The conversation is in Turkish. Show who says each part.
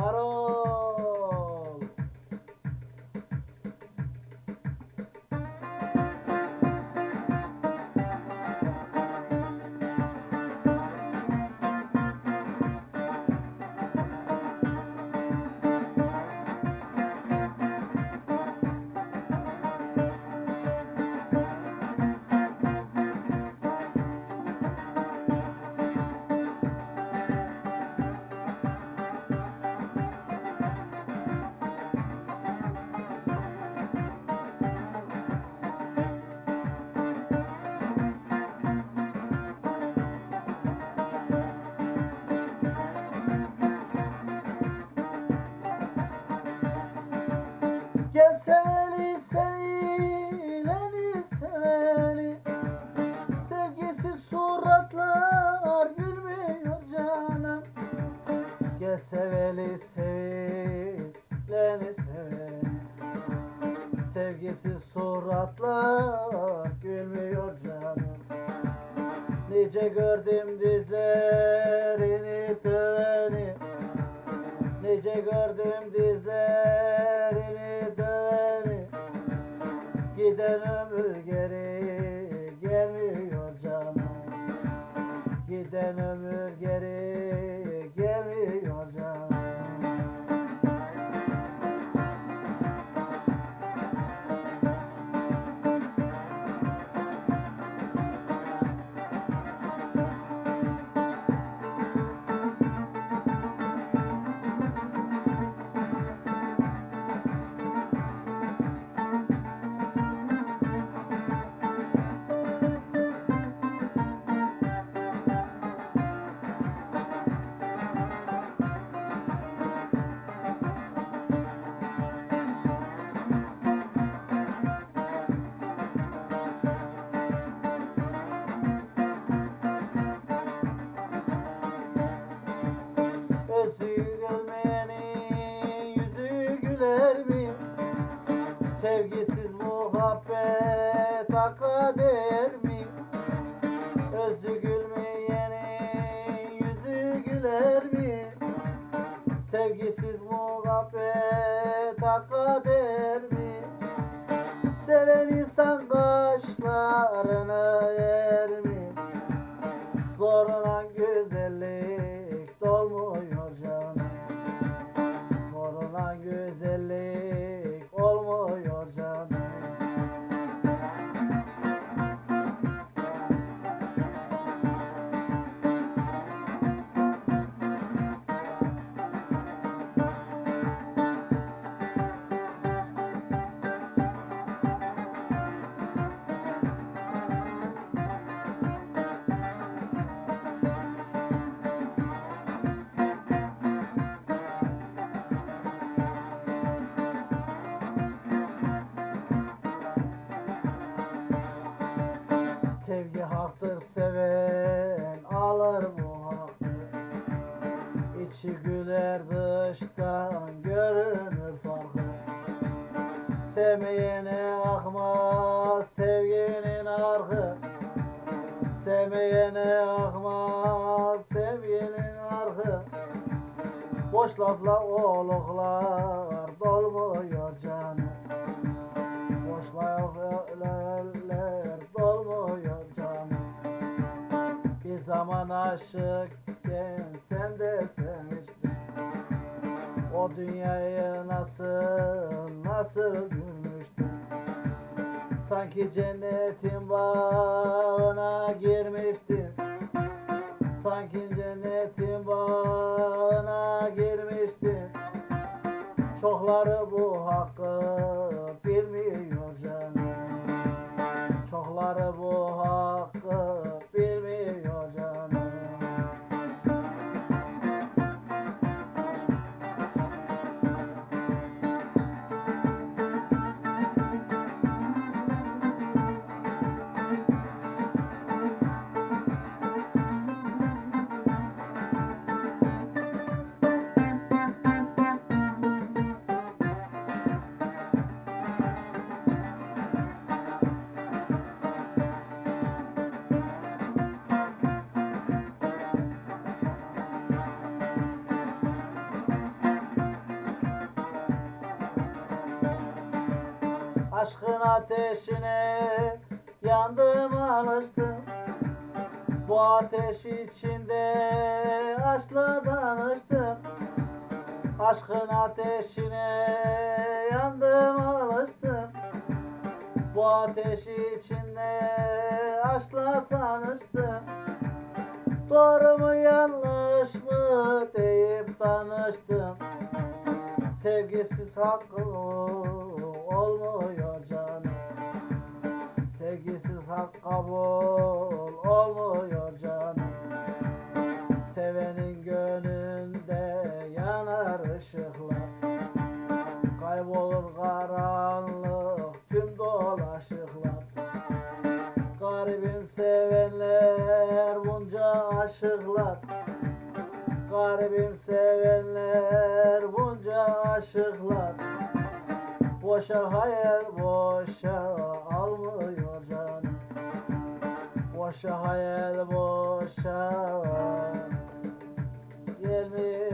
Speaker 1: 바로 Gel seveni sevileni seveni. Sevgisiz suratlar gülmüyor canan Gel seveli sevileni seveni. Sevgisiz suratlar gülmüyor canım Nice gördüm dizlerini döveni Nice gördüm dizlerini giderim Seven insan kaşlarına yer haktır seven alır bu hakkı İçi güler dıştan görünür farkı. Sevmeyene akmaz sevginin arkı. Sevmeyene akmaz sevginin arkı. Boş lafla oluklar dolmuyor canım aşıkken sen de sevmiştin O dünyayı nasıl nasıl gülmüştün Sanki cennetin bağına girmiştin Sanki cennetin bağına girmiştin Çokları bu hakkı bilmiyor canım. Çokları bu hakkı Aşkın ateşine yandım alıştım. Bu ateş içinde aşkla danıştım. Aşkın ateşine yandım alıştım. Bu ateş içinde aşkla tanıştım. Doğru mu yanlış mı deyip tanıştım. Sevgisiz hakkı kabul olmuyor canım. Sevenin gönlünde yanar ışıklar. Kaybolur karanlık tüm dolaşıklar. Garibim sevenler bunca aşıklar. Garibim sevenler bunca aşıklar. Boşa hayal boşa boşa hayal boşa Gelmiş